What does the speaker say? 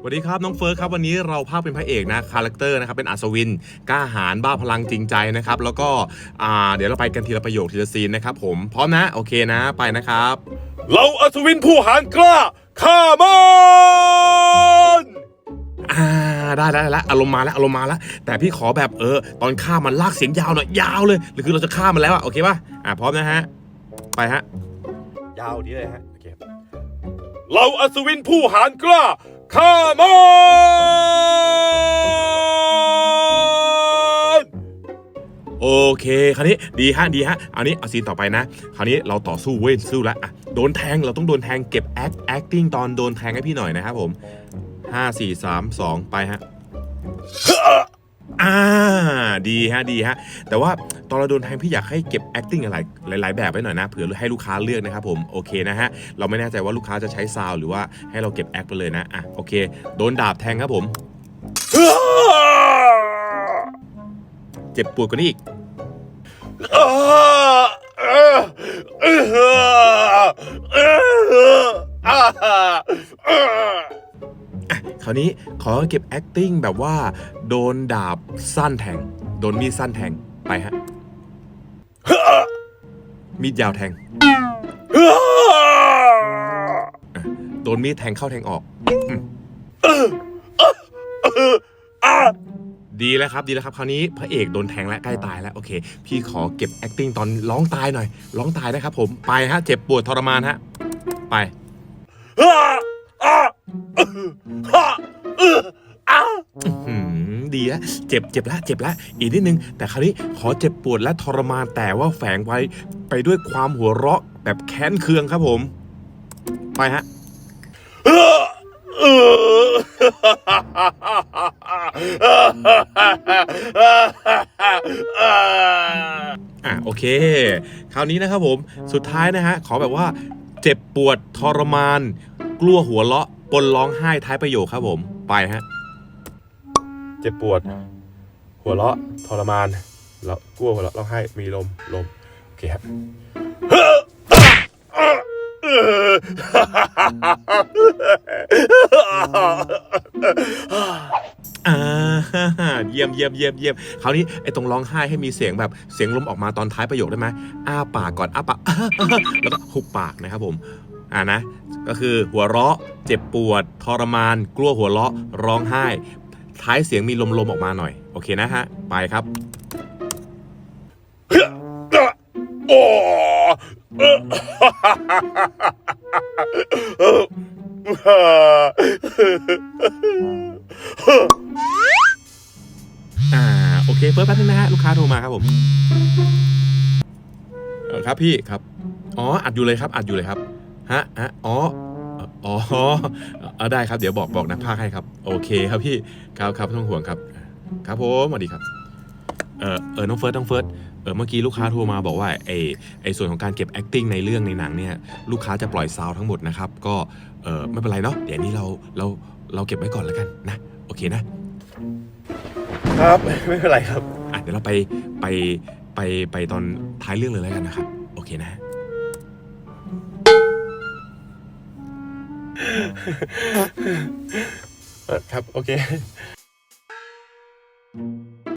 สวัสดีครับน้องเฟิร์สครับวันนี้เราภาคเป็นพระเอกนะคาแรคเตอร์นะครับเป็นอัศวินกล้าหาญบ้าพลังจริงใจนะครับแล้วก็อ่าเดี๋ยวเราไปกันทีละประโยคทีละซีนนะครับผมพร้อมนะโอเคนะไปนะครับ เราอัศวินผู้หารกล้าข้ามันอ่าได้ได้ได้แล้วอารมณ์มาแล้วอารมณ์มาแล้วแต่พี่ขอแบบเออตอนฆ่ามันลากเสียงยาวหน่อยยาวเลยหรือคือเราจะฆ่ามันแล้วอะโอเคป่ะอ่าพร้อมนะฮะไปฮะยาวนี้เลยฮะโอเคเราอัศวินผู้หารกล้า Come on โอเค คราวนี้ดีฮะดีฮะเอานี้เอาซีนต่อไปนะ คราวนี้เราต่อสู้เว้ยสู้แล้วอะโดนแทงเราต้องโดนแทงเก็บ act acting ตอนโดนแทงให้พี่หน่อยนะครับผมห้าสี่สามสองไปฮะ อ่าดีฮะดีฮะ แต่ว่าตอนเราโดนแทงพี่อยากให้เก็บ acting อะไรหลาย ๆ แบบไว้หน่อยนะเผื่อให้ลูกค้าเลือกนะครับผมโอเคนะฮะเราไม่แน่ใจว่าลูกค้าจะใช้ซาวหรือว่าให้เราเก็บ act ไปเลยนะอะโอเค โดนดาบแทงครับผม เจ็บปวดกว่านี้อีก ราวนี้ขอเก็บ acting แบบว่า โดนดาบสั้นแทง โดนมีดสั้นแทง ไปฮะ มีดยาวแทง โดนมีดแทงเข้าแทงออก ดีแล้วครับ ดีแล้วครับ คราวนี้พระเอกโดนแทงและใกล้ตายแล้ว โอเค พี่ขอเก็บ acting ตอนร้องตายหน่อย ร้องตายนะครับผม ไปฮะ เจ็บปวดทรมานฮะ ไป อืมดีอะเจ็บเจ็บแล้วเจ็บแล้วอีกนิดนึง แต่คราวนี้ขอเจ็บปวดและทรมานแต่ว่าแฝงไว้ไปด้วยความหัวเราะแบบแค้นเคืองครับผม ไปฮะอะโอเค คราวนี้นะครับผม สุดท้ายนะฮะ ขอแบบว่า เจ็บปวดทรมาน กลัวหัวเราะ ปนร้องไห้ท้ายประโยคครับผม ไปฮะ เจ็บปวด หัวเราะทรมานแล้วกลัวหัวเราะร้องไห้มีลมลมโอเคครับอ่าเยี่ยมเยี่ยมเยี่ยมเยี่ยมคราวนี้ไอ้ตรงร้องไห้ให้มีเสียงแบบเสียงลมออกมาตอนท้ายประโยคได้ไหมอ้าปากก่อนอ้าปากแล้วก็หุบปากนะครับผม อ่านะก็คือหัวเราะเจ็บปวด ทรมาน กลัวหัวเราะร้องไห้ ท้ายเสียงมีลมๆออกมาหน่อย โอเคนะฮะ ไปครับโอ้อ่าโอเคเฟิร์สแป๊บนึงนะฮะ ลูกค้าโทรมาครับผมครับพี่ครับ อ๋อ อัดอยู่เลยครับ อัดอยู่เลยครับ ฮะฮะอ๋อเอ่ออ๋อเออได้ครับ เดี๋ยวบอกบอกนักพากย์ให้ครับ โอเคครับพี่ครับครับไม่ต้องห่วงครับ ครับผมสวัสดีครับ เออเออน้องเฟิร์สน้องเฟิร์สเออเมื่อกี้ลูกค้าโทรมาบอกว่าไอไอส่วนของการเก็บ acting ในเรื่องในหนังเนี่ยลูกค้าจะปล่อยซาวด์ทั้งหมดนะครับ ก็เออไม่เป็นไรเนาะเดี๋ยวนี้เราเราเราเก็บไว้ก่อนแล้วกันนะ โอเคนะ ครับไม่เป็นไรครับ อะเดี๋ยวเราไปไปไปไปตอนท้ายเรื่องเลยแล้วกันนะครับ โอเคนะฮะ ครับ โอเค